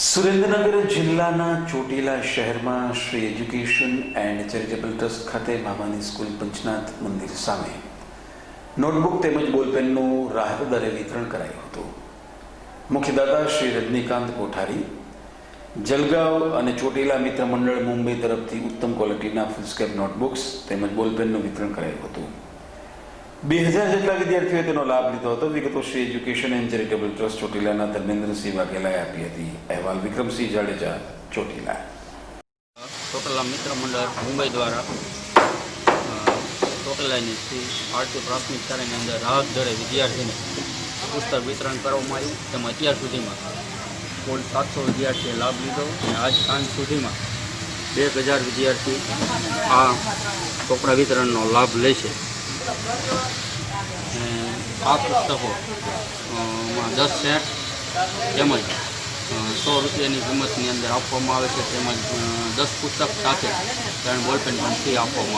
સુરેન્દ્રનગર જિલ્લાના ચોટીલા શહેરમાં Shri Education and Charitable Trust ખાતે મામાની સ્કૂલ પંચનાથ મંદિર સામે નોટબુક તેમજ બોલપેનનું રાહત દરે વિતરણ કરાયું હતું. મુખ્યદાતા શ્રી રજનીકાંત કોઠારી, જલગાંવ અને ચોટીલા મિત્ર મંડળ મુંબઈ તરફથી ઉત્તમ ક્વોલિટીના ફૂલસ્કેપ નોટબુક્સ તેમજ બોલપેનનું વિતરણ કરાયું હતું. બે હજાર જેટલા વિદ્યાર્થીઓએ તેનો લાભ લીધો હતો. વિગતો Shri education and charitable trust ચોટીલાના Dharmendrasinh વાઘેલાએ આપી હતી. અહેવાલ વિક્રમસિંહ જાડેજા, ચોટીલા. ચોટીલા મિત્ર મંડળ મુંબઈ દ્વારા ચોટીલાની શ્રી ભારતીય પ્રાથમિક શાળાની અંદર રાહત દરે વિદ્યાર્થીને પુસ્તક વિતરણ કરવામાં આવ્યું. તેમાં અત્યાર સુધીમાં કુલ સાતસો વિદ્યાર્થીએ લાભ લીધો અને આજ સાંજ સુધીમાં બે હજાર વિદ્યાર્થી આ ચોપડા વિતરણનો લાભ લેશે. અને આ પુસ્તકો દસ સેટ તેમજ સો રૂપિયાની કિંમતની અંદર આપવામાં આવે છે. તેમજ દસ પુસ્તક સાથે ત્રણ બોલપેન પણ ફ્રી આપવામાં